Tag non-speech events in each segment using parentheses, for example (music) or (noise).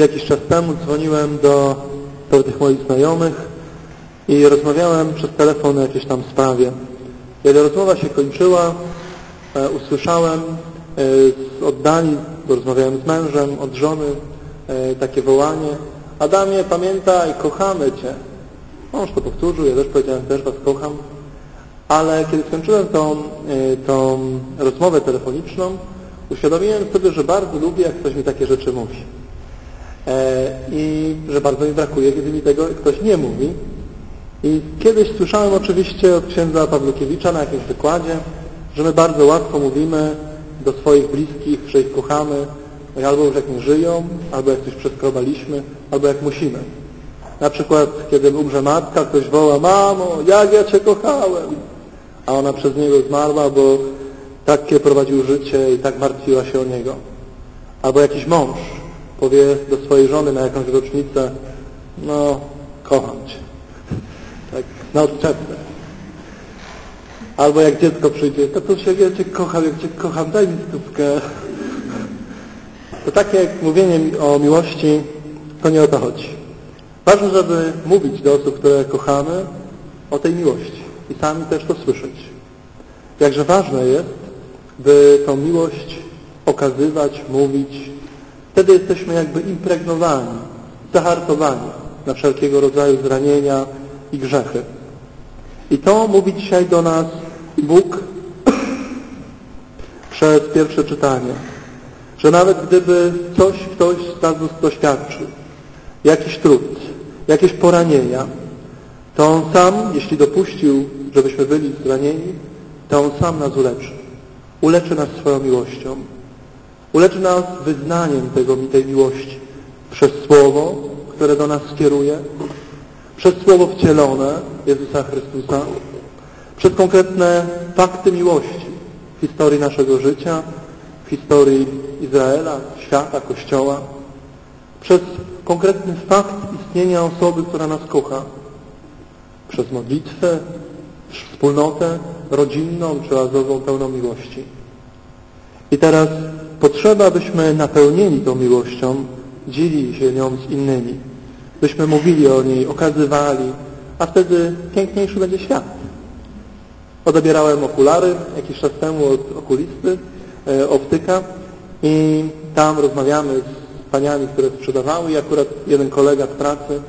Jakiś czas temu dzwoniłem do, tych moich znajomych i rozmawiałem przez telefon o jakiejś tam sprawie. Kiedy rozmowa się kończyła, e, usłyszałem e, z oddali, bo rozmawiałem z mężem, od żony, e, takie wołanie Adamie, pamiętaj, kochamy Cię. Mąż to powtórzył, ja też powiedziałem, też Was kocham. Ale kiedy skończyłem tą, tą rozmowę telefoniczną, uświadomiłem sobie, że bardzo lubię, jak ktoś mi takie rzeczy mówi. E, I że bardzo mi brakuje, kiedy mi tego ktoś nie mówi. I kiedyś słyszałem oczywiście od księdza Pawlukiewicza na jakimś wykładzie, że my bardzo łatwo mówimy do swoich bliskich, że ich kochamy, albo już jak nie żyją, albo jak coś przeskrobaliśmy, albo jak musimy. Na przykład, kiedy umrze matka, ktoś woła, mamo, jak ja Cię kochałem, a ona przez niego zmarła, bo takie prowadził życie i tak martwiła się o niego. Albo jakiś mąż powie do swojej żony na jakąś rocznicę, no, kocham Cię. (laughs) Tak, na odczepne. Albo jak dziecko przyjdzie, to to się, ja Cię kocham, jak Cię kocham, daj mi stówkę. (laughs) To takie jak mówienie o miłości, to nie o to chodzi. Ważne, żeby mówić do osób, które kochamy, o tej miłości i sami też to słyszeć. Jakże ważne jest, by tą miłość okazywać, mówić. Wtedy jesteśmy jakby impregnowani, zahartowani na wszelkiego rodzaju zranienia i grzechy. I to mówi dzisiaj do nas Bóg (clears throat) przez pierwsze czytanie, że nawet gdyby coś ktoś z nas doświadczył, jakiś trud, jakieś poranienia, to On sam, jeśli dopuścił, żebyśmy byli zranieni, to On sam nas uleczy. Uleczy nas swoją miłością. Uleczy nas wyznaniem tego, tej miłości. Przez Słowo, które do nas skieruje, przez Słowo wcielone Jezusa Chrystusa, przez konkretne fakty miłości w historii naszego życia, w historii Izraela, świata, Kościoła, przez konkretny fakt istnienia osoby, która nas kocha, przez modlitwę, wspólnotę rodzinną czy razową pełną miłości. I teraz potrzeba, byśmy napełnieni tą miłością dzielili się nią z innymi. Byśmy mówili o niej, okazywali, a wtedy piękniejszy będzie świat. Odebierałem okulary jakiś czas temu od okulisty, e, optyka i tam rozmawiamy z paniami, które sprzedawały i akurat jeden kolega z pracy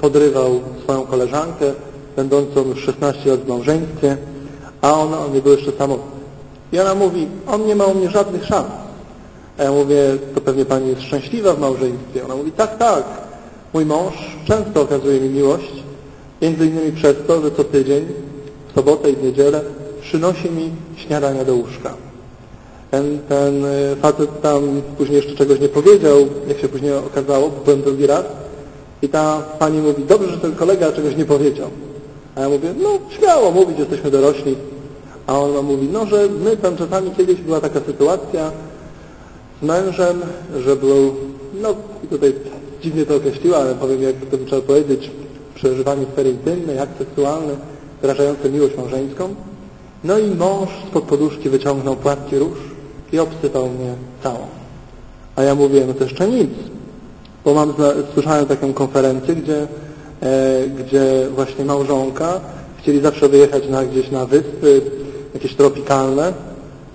podrywał swoją koleżankę, będącą już 16 lat w małżeństwie, a ona, on nie był jeszcze samotny. I ona mówi, on nie ma u mnie żadnych szans. A ja mówię, to pewnie pani jest szczęśliwa w małżeństwie. Ona mówi, tak, tak. Mój mąż często okazuje mi miłość, między innymi przez to, że co tydzień, w sobotę i w niedzielę przynosi mi śniadania do łóżka. Ten, ten y, facet tam później jeszcze czegoś nie powiedział, jak się później okazało, byłem drugi raz. I ta pani mówi, dobrze, że ten kolega czegoś nie powiedział. A ja mówię, no śmiało mówić, jesteśmy dorośli. A ona mówi, no, że my tam czasami kiedyś była taka sytuacja mężem, że był, no tutaj dziwnie to określiła, ale powiem, jak to trzeba powiedzieć, przeżywanie sfery intymnej, akt seksualny, wyrażający miłość małżeńską. No i mąż spod poduszki wyciągnął płatki róż i obsypał mnie całą. A ja mówię, no to jeszcze nic, bo mam, słyszałem taką konferencję, gdzie E, gdzie właśnie małżonka chcieli zawsze wyjechać na, gdzieś na wyspy, jakieś tropikalne,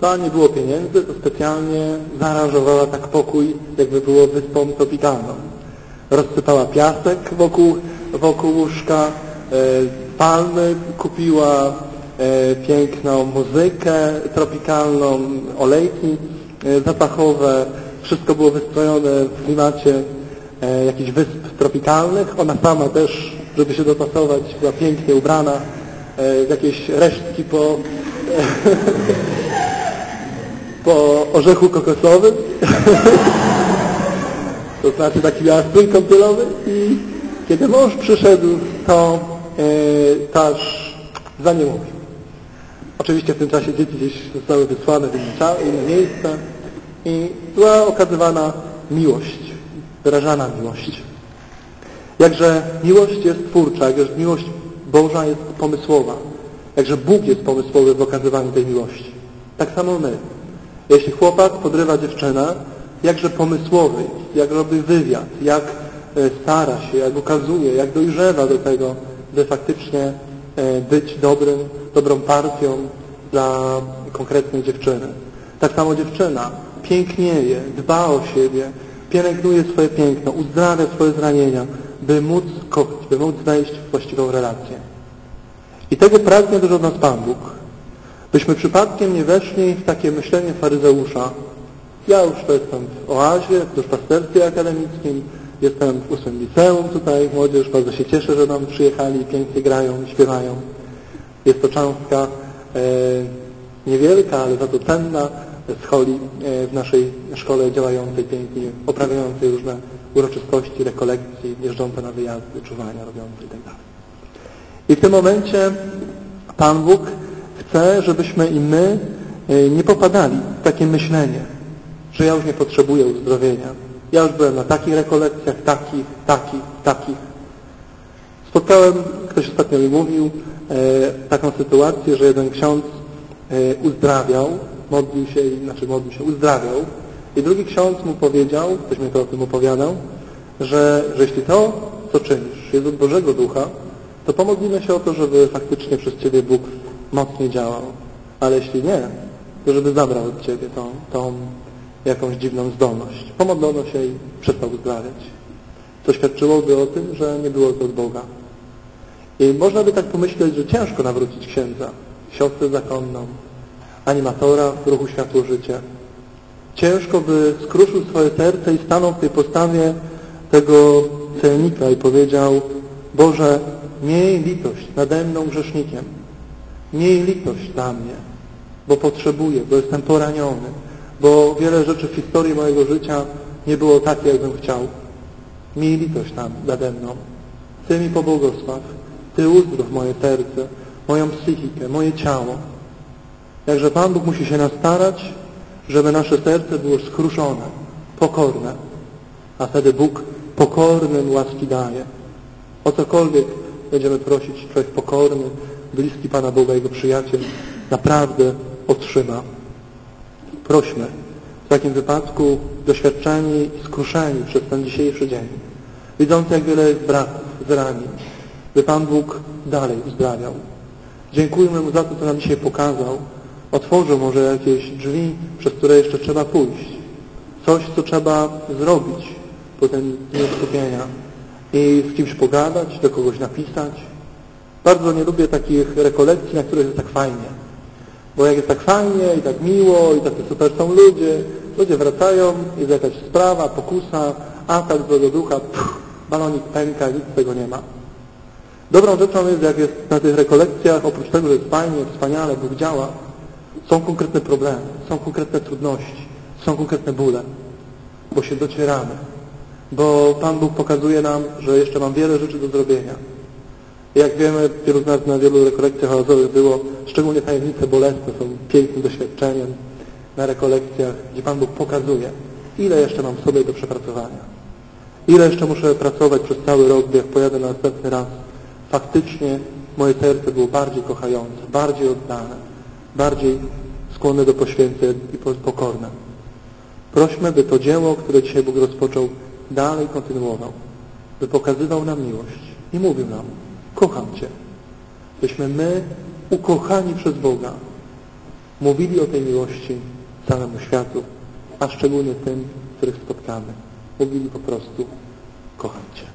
to nie było pieniędzy, to specjalnie zaaranżowała tak pokój, jakby było wyspą tropikalną. Rozsypała piasek wokół, wokół łóżka, e, palmy, kupiła e, piękną muzykę tropikalną, olejki zapachowe, wszystko było wystrojone w klimacie e, jakichś wysp tropikalnych. Ona sama też, żeby się dopasować, była pięknie ubrana, e, jakieś resztki po, e, (laughs) po orzechu kokosowym. to znaczy taki miała strój kąpielowy i kiedy mąż przyszedł, to e, też za nie mówił. Oczywiście w tym czasie dzieci gdzieś zostały wysłane w inne miejsca i była okazywana miłość wyrażana miłość. Jakże miłość jest twórcza, jakże miłość Boża jest pomysłowa, jakże Bóg jest pomysłowy w okazywaniu tej miłości. Tak samo my. Jeśli chłopak podrywa dziewczynę, jakże pomysłowej, jak robi wywiad, jak e, stara się, jak ukazuje, jak dojrzewa do tego, by faktycznie e, być dobrym, dobrą partią dla konkretnej dziewczyny. Tak samo dziewczyna pięknieje, dba o siebie, pielęgnuje swoje piękno, uzdrawia swoje zranienia, by móc kochać, by móc w właściwą relację. I tego pragnie dużo od nas Pan Bóg. Byśmy przypadkiem nie weszli w takie myślenie faryzeusza. Ja już to jestem w oazie, w duszpasterstwie akademickim, jestem w ósmym liceum tutaj, młodzież, bardzo się cieszę, że nam przyjechali, pięknie grają, śpiewają. Jest to cząstka e, niewielka, ale za to cenna z holi e, w naszej szkole działającej pięknie, oprawiającej różne uroczystości, rekolekcji, jeżdżące na wyjazdy, czuwania robiące itd. Tak I w tym momencie Pan Bóg chce, żebyśmy i my e, nie popadali w takie myślenie, że ja już nie potrzebuję uzdrowienia. Ja już byłem na takich rekolekcjach, takich, takich, takich. Spotkałem, ktoś ostatnio mi mówił, e, taką sytuację, że jeden ksiądz e, uzdrawiał, modlił się, znaczy modlił się, uzdrawiał i drugi ksiądz mu powiedział, ktoś mi to o tym opowiadał, że, że jeśli to, co czynisz, jest od Bożego Ducha, to pomodlimy się o to, żeby faktycznie przez Ciebie Bóg mocniej działał. Ale jeśli nie, to żeby zabrał od Ciebie tą, tą jakąś dziwną zdolność. Pomodlono się i przestał uzdrawiać. To świadczyłoby o tym, że nie było to od Boga. I można by tak pomyśleć, że ciężko nawrócić księdza, siostrę zakonną, animatora w ruchu światło życie. Ciężko by skruszył swoje serce i stanął w tej postawie tego celnika i powiedział Boże, miej litość nade mną grzesznikiem. Miej litość dla mnie, bo potrzebuję, bo jestem poraniony, bo wiele rzeczy w historii mojego życia nie było takie, jakbym chciał. Miej litość tam nade mną. Ty mi pobłogosław. Ty uzdrów moje serce, moją psychikę, moje ciało. Jakże Pan Bóg musi się nastarać, żeby nasze serce było skruszone, pokorne. A wtedy Bóg pokornym łaski daje. O cokolwiek będziemy prosić, człowiek pokorny, bliski Pana Boga, Jego przyjaciel, naprawdę otrzyma. Prośmy w takim wypadku doświadczeni i skruszeni przez ten dzisiejszy dzień, widząc jak wiele jest braków, zranień, by Pan Bóg dalej uzdrawiał. Dziękujmy Mu za to, co nam dzisiaj pokazał. Otworzył może jakieś drzwi, przez które jeszcze trzeba pójść. Coś, co trzeba zrobić po tym dniu skupienia. I z kimś pogadać, do kogoś napisać. Bardzo nie lubię takich rekolekcji, na których jest tak fajnie. Bo jak jest tak fajnie i tak miło i tacy super są ludzie, ludzie wracają, jest jakaś sprawa, pokusa, atak złego ducha, pff, balonik pęka, nic tego nie ma. Dobrą rzeczą jest, jak jest na tych rekolekcjach, oprócz tego, że jest fajnie, wspaniale, Bóg działa, są konkretne problemy, są konkretne trudności, są konkretne bóle, bo się docieramy, bo Pan Bóg pokazuje nam, że jeszcze mam wiele rzeczy do zrobienia. Jak wiemy, wielu z nas na wielu rekolekcjach oazowych było, szczególnie tajemnice bolesne są pięknym doświadczeniem na rekolekcjach, gdzie Pan Bóg pokazuje, ile jeszcze mam w sobie do przepracowania. Ile jeszcze muszę pracować przez cały rok, by jak pojadę na następny raz, faktycznie moje serce było bardziej kochające, bardziej oddane, bardziej skłonne do poświęceń i pokorne. Prośmy, by to dzieło, które dzisiaj Bóg rozpoczął, dalej kontynuował, by pokazywał nam miłość i mówił nam, kocham Cię. Byśmy my, ukochani przez Boga, mówili o tej miłości całemu światu, a szczególnie tym, których spotkamy. Mówili po prostu, kocham Cię.